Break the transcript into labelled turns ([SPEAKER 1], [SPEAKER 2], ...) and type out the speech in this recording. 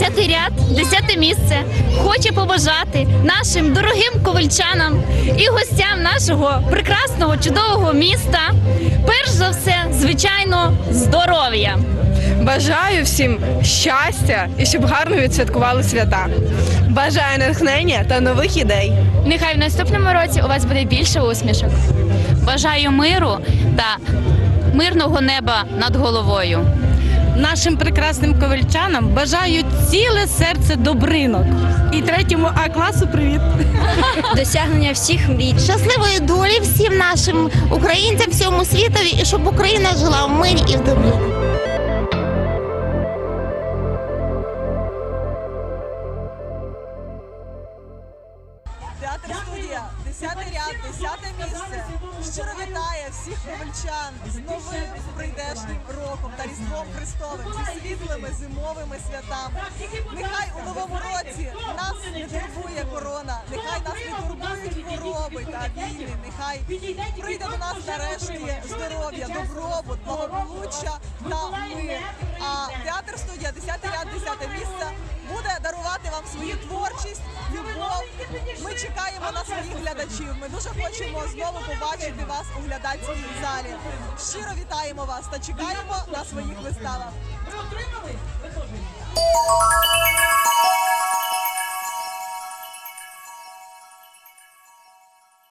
[SPEAKER 1] Десятий ряд, десяте місце хоче побажати нашим дорогим ковальчанам і гостям нашого прекрасного чудового міста. Перш за все, звичайно, здоров'я.
[SPEAKER 2] Бажаю всім щастя і щоб гарно відсвяткували свята. Бажаю натхнення та нових ідей.
[SPEAKER 1] Нехай в наступному році у вас буде більше усмішок. Бажаю миру та мирного неба над головою.
[SPEAKER 3] Нашим прекрасним ковальчанам бажаю ціле серце добринок. І третьому А класу привіт.
[SPEAKER 1] Досягнення всіх мрій.
[SPEAKER 4] Щасливої долі всім нашим українцям, всьому світові, і щоб Україна жила в мирі і в добрі.
[SPEAKER 5] Театр студія, 10 ряд, 10 місце. Щиро вітає всіх ковальчан з новим прийдешнім роком та Різдвом Христовим зі світлими зимовими святами. Нехай у новому році нас не турбує корона, нехай нас не турбують хвороби та війни. Нехай прийде до нас нарешті здоров'я, добробут, благополуччя та мир. А театр студія, 10 ряд, 10 місце дарувати свою творчість, любов. Ми чекаємо на своїх глядачів. Ми дуже хочемо знову побачити вас у глядацькій залі. Щиро вітаємо вас та чекаємо на своїх виставах.